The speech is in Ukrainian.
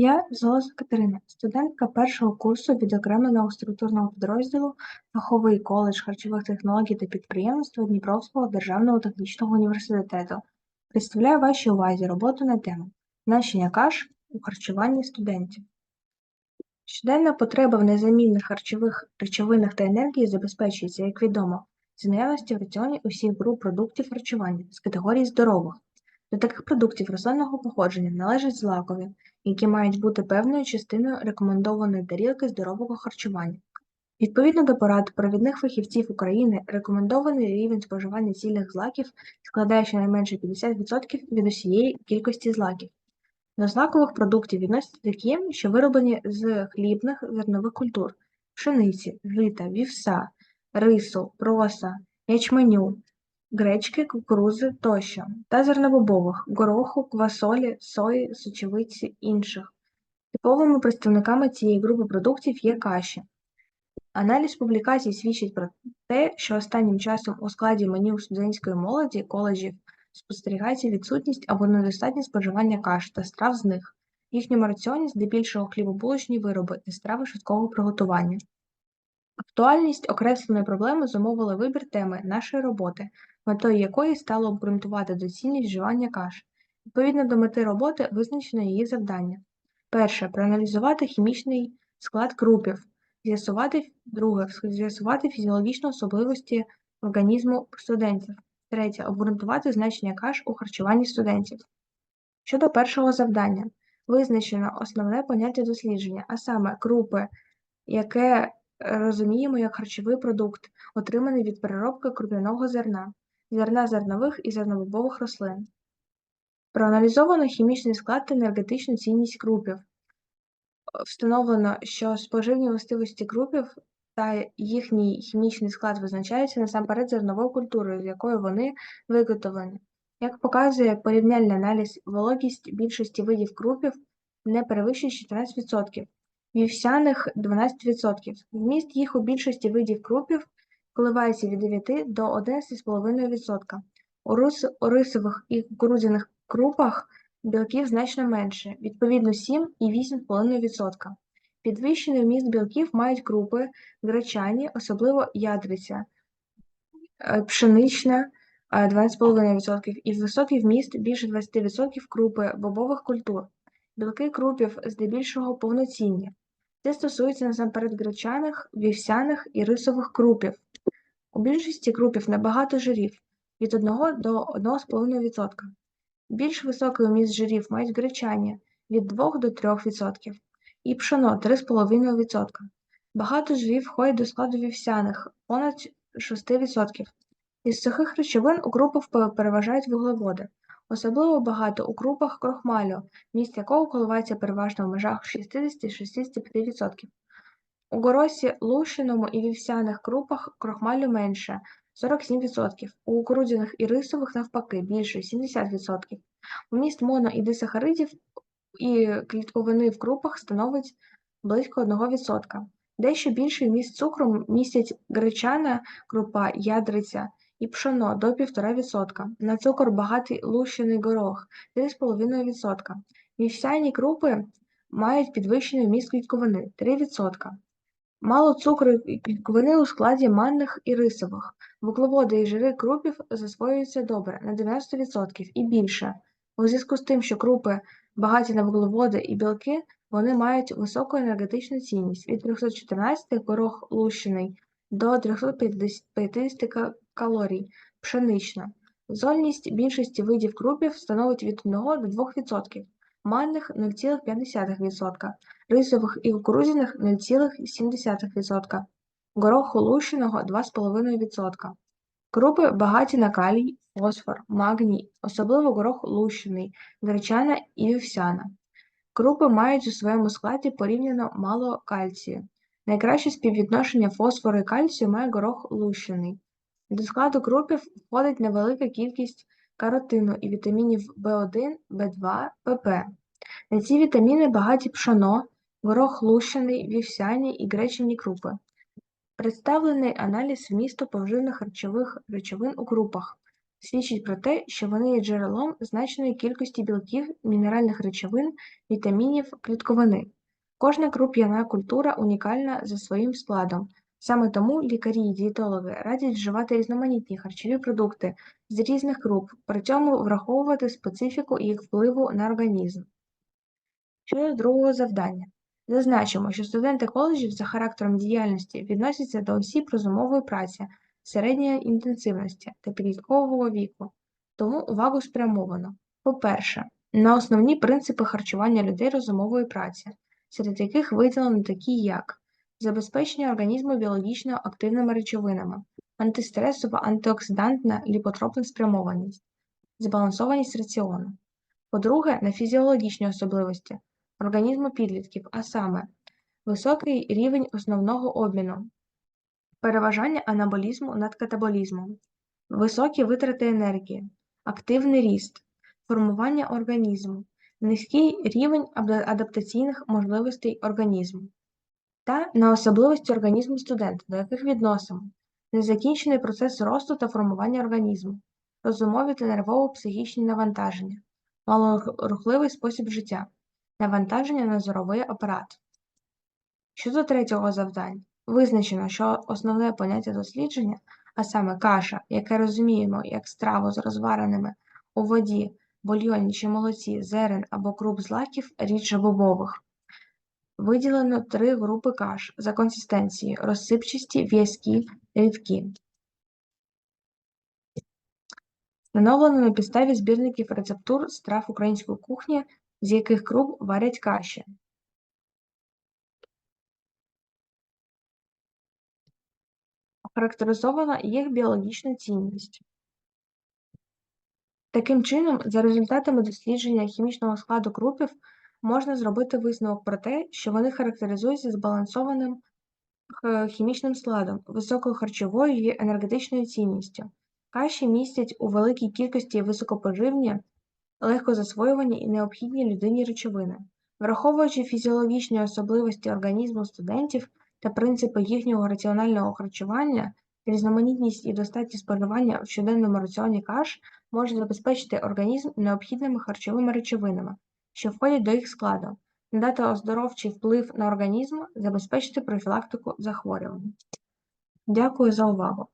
Я Золоса Катерина, студентка першого курсу відокремленого структурного підрозділу Фаховий коледж харчових технологій та підприємництва Дніпровського державного технічного університету. Представляю вашій увазі роботу на тему Значення каш у харчуванні студентів. Щоденна потреба в незамінних харчових речовинах та енергії забезпечується, як відомо, з наявності в раціоні усіх груп продуктів харчування з категорії здорових. До таких продуктів рослинного походження належать злакові, які мають бути певною частиною рекомендованої тарілки здорового харчування. Відповідно до порад провідних фахівців України, рекомендований рівень споживання цільних злаків складає щонайменше 50% від усієї кількості злаків. До злакових продуктів відносяться такі, що вироблені з хлібних зернових культур пшениці, жита, вівса, рису, проса, ячменю, гречки, кукурузи тощо, та зернобобових гороху, квасолі, сої, сочевиці інших. Типовими представниками цієї групи продуктів є каші. Аналіз публікацій свідчить про те, що останнім часом у складі меню студентської молоді коледжів спостерігається відсутність або недостатнє споживання каш та страв з них. В їхньому раціоні здебільшого хлібобулочні вироби та страви швидкого приготування. Актуальність окресленої проблеми зумовила вибір теми нашої роботи, метою якої стало обґрунтувати доцільність вживання каш. Відповідно до мети роботи визначено її завдання. Перше проаналізувати хімічний склад крупів, з'ясувати друге з'ясувати фізіологічні особливості організму студентів. Третє обґрунтувати значення каш у харчуванні студентів. Щодо першого завдання, визначено основне поняття дослідження, а саме крупи, яке розуміємо як харчовий продукт, отриманий від переробки круп'яного зерна, зерна зернових і зернобобових рослин. Проаналізовано хімічний склад та енергетичну цінність крупів. Встановлено, що споживні властивості крупів та їхній хімічний склад визначаються насамперед зерновою культурою, з якої вони виготовлені. Як показує порівняльний аналіз, вологість більшості видів крупів не перевищує 14%, вівсяних 12%. Вміст їх у більшості видів крупів коливається від 9 до 11,5%. У, рис, у рисових і кукурудзяних крупах білків значно менше, відповідно 7 і 8,5%. Підвищений вміст білків мають крупи, гречані, особливо ядриця, е, пшенична 12,5% і високий вміст більше 20% крупи бобових культур. Білки крупів здебільшого повноцінні. Це стосується насамперед гречаних, вівсяних і рисових крупів. У більшості крупів набагато жирів від 1 до 1,5%. Більш високий вміст жирів мають гречані від 2 до 3% і пшено 3,5%. Багато жирів входять до складу вівсяних понад 6%. Із сухих речовин у крупах переважають вуглеводи, особливо багато у крупах крохмалю, міст якого коливається переважно в межах 60-65%. У горосі лущеному і вівсяних крупах крохмалю менше 47%, у кукурудзяних і рисових навпаки більше 70%. Вміст моно і дисахаридів і клітковини в крупах становить близько 1%. Дещо більший вміст цукру містять гречана крупа, ядриця і пшено до 1,5%, на цукор багатий лущений горох 3,5%. Вівсяні крупи мають підвищений вміст клітковини 3%. Мало цукру і клітковини у складі манних і рисових. Вуглеводи і жири крупів засвоюються добре на 90% і більше. У зв'язку з тим, що крупи багаті на вуглеводи і білки, вони мають високу енергетичну цінність від 314 горох лущений до 350 калорій пшенична. Зольність більшості видів крупів становить від 1 до 2%, манних 0,5%, рисових і кукурудзяних 0,7%, гороху лущеного 2,5%. Крупи багаті на калій, фосфор, магній, особливо горох лущений, гречана і вівсяна. Крупи мають у своєму складі порівняно мало кальцію. Найкраще співвідношення фосфору і кальцію має горох лущений. До складу крупів входить невелика кількість каротину і вітамінів В1, В2, ПП. На ці вітаміни багаті пшоно, горох лущений, вівсяні і гречані крупи. Представлений аналіз вмісту поживних харчових речовин у крупах. свідчить про те, що вони є джерелом значної кількості білків, мінеральних речовин, вітамінів, клітковини. Кожна круп'яна культура унікальна за своїм складом. Саме тому лікарі і дієтологи радять вживати різноманітні харчові продукти з різних груп, при цьому враховувати специфіку їх впливу на організм. Щодо другого завдання. Зазначимо, що студенти коледжів за характером діяльності відносяться до осіб розумової праці середньої інтенсивності та підліткового віку, тому увагу спрямовано. По-перше, на основні принципи харчування людей розумової праці, серед яких виділено такі як забезпечення організму біологічно активними речовинами, антистресова, антиоксидантна, ліпотропна спрямованість, збалансованість раціону. По-друге, на фізіологічні особливості організму підлітків, а саме високий рівень основного обміну, переважання анаболізму над катаболізмом, високі витрати енергії, активний ріст, формування організму, низький рівень адаптаційних можливостей організму та на особливості організму студента, до яких відносимо незакінчений процес росту та формування організму, розумові та нервово-психічні навантаження, малорухливий спосіб життя, навантаження на зоровий апарат. Щодо третього завдання, визначено, що основне поняття дослідження, а саме каша, яке розуміємо як страву з розвареними у воді, бульйоні чи молоці, зерен або круп злаків рідше бобових. Виділено три групи каш за консистенцією розсипчасті, в'язкі, рідкі. Встановлено на підставі збірників рецептур страв української кухні, з яких круп варять каші. Охарактеризована їх біологічна цінність. Таким чином, за результатами дослідження хімічного складу крупів можна зробити висновок про те, що вони характеризуються збалансованим е, хімічним складом, високою харчовою і енергетичною цінністю. Каші містять у великій кількості високопоживні, легкозасвоювані і необхідні людині речовини. Враховуючи фізіологічні особливості організму студентів та принципи їхнього раціонального харчування, різноманітність і достатність споживання в щоденному раціоні каш може забезпечити організм необхідними харчовими речовинами, що входять до їх складу, надати оздоровчий вплив на організм, забезпечити профілактику захворювань. Дякую за увагу!